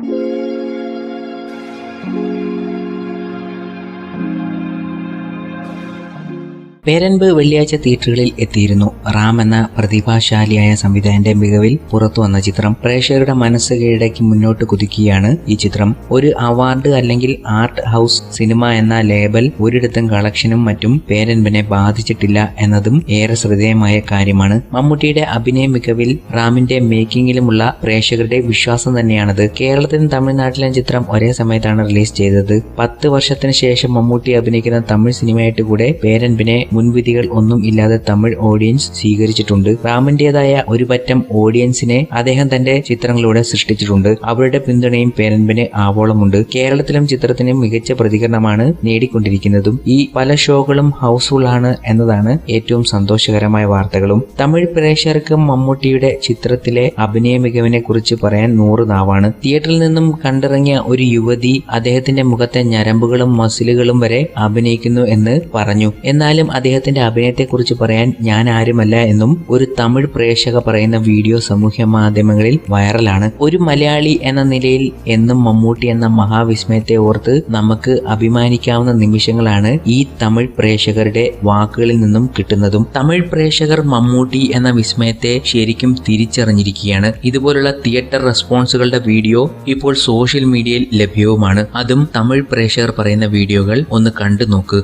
Thank you. Peranbu വെള്ളിയാഴ്ച തിയേറ്ററുകളിൽ എത്തിയിരുന്നു. റാം എന്ന പ്രതിഭാശാലിയായ സംവിധായകന്റെ മികവിൽ പുറത്തു വന്ന ചിത്രം പ്രേക്ഷകരുടെ മനസ്സ് കീഴടക്കി മുന്നോട്ട് കുതിക്കുകയാണ് ഈ ചിത്രം. ഒരു അവാർഡ് അല്ലെങ്കിൽ ആർട്ട് ഹൗസ് സിനിമ എന്ന ലേബൽ ഒരിടത്തും കളക്ഷനും മറ്റും പേരൻപിനെ ബാധിച്ചിട്ടില്ല എന്നതും ഏറെ ശ്രദ്ധേയമായ കാര്യമാണ്. മമ്മൂട്ടിയുടെ അഭിനയ മികവിൽ റാമിന്റെ മേക്കിങ്ങിലുമുള്ള പ്രേക്ഷകരുടെ വിശ്വാസം തന്നെയാണത്. കേരളത്തിലും തമിഴ്നാട്ടിലും ചിത്രം ഒരേ സമയത്താണ് റിലീസ് ചെയ്തത്. പത്ത് വർഷത്തിന് ശേഷം മമ്മൂട്ടി അഭിനയിക്കുന്ന തമിഴ് സിനിമയായിട്ട് കൂടെ പേരൻപിനെ മുൻവിധികൾ ഒന്നും ഇല്ലാതെ തമിഴ് ഓഡിയൻസ് സ്വീകരിച്ചിട്ടുണ്ട്. റാമിന്റേതായ ഒരു പറ്റം ഓഡിയൻസിനെ അദ്ദേഹം തന്റെ ചിത്രങ്ങളിലൂടെ സൃഷ്ടിച്ചിട്ടുണ്ട്. അവരുടെ പിന്തുണയും പേരൻപിന് ആവോളമുണ്ട്. കേരളത്തിലും ചിത്രത്തിന് മികച്ച പ്രതികരണമാണ് നേടിക്കൊണ്ടിരിക്കുന്നതും. ഈ പല ഷോകളും ഹൗസ്ഫുൾ ആണ് എന്നതാണ് ഏറ്റവും സന്തോഷകരമായ വാർത്തകളും. തമിഴ് പ്രേക്ഷകർക്ക് മമ്മൂട്ടിയുടെ ചിത്രത്തിലെ അഭിനയ മികവിനെ കുറിച്ച് പറയാൻ നൂറ് നാവാണ്. തിയേറ്ററിൽ നിന്നും കണ്ടിറങ്ങിയ ഒരു യുവതി അദ്ദേഹത്തിന്റെ മുഖത്തെ ഞരമ്പുകളും മസിലുകളും വരെ അഭിനയിക്കുന്നു എന്ന് പറഞ്ഞു. എന്നാലും അദ്ദേഹത്തിന്റെ അഭിനയത്തെക്കുറിച്ച് പറയാൻ ഞാൻ ആരുമല്ല എന്നും ഒരു തമിഴ് പ്രേക്ഷക പറയുന്ന വീഡിയോ സമൂഹ മാധ്യമങ്ങളിൽ വൈറലാണ്. ഒരു മലയാളി എന്ന നിലയിൽ എന്നും മമ്മൂട്ടി എന്ന മഹാവിസ്മയത്തെ ഓർത്ത് നമുക്ക് അഭിമാനിക്കാവുന്ന നിമിഷങ്ങളാണ് ഈ തമിഴ് പ്രേക്ഷകരുടെ വാക്കുകളിൽ നിന്നും കിട്ടുന്നതും. തമിഴ് പ്രേക്ഷകർ മമ്മൂട്ടി എന്ന വിസ്മയത്തെ ശരിക്കും തിരിച്ചറിഞ്ഞിരിക്കുകയാണ്. ഇതുപോലുള്ള തിയേറ്റർ റെസ്പോൺസുകളുടെ വീഡിയോ ഇപ്പോൾ സോഷ്യൽ മീഡിയയിൽ ലഭ്യവുമാണ്. അതും തമിഴ് പ്രേക്ഷകർ പറയുന്ന വീഡിയോകൾ ഒന്ന് കണ്ടു നോക്ക്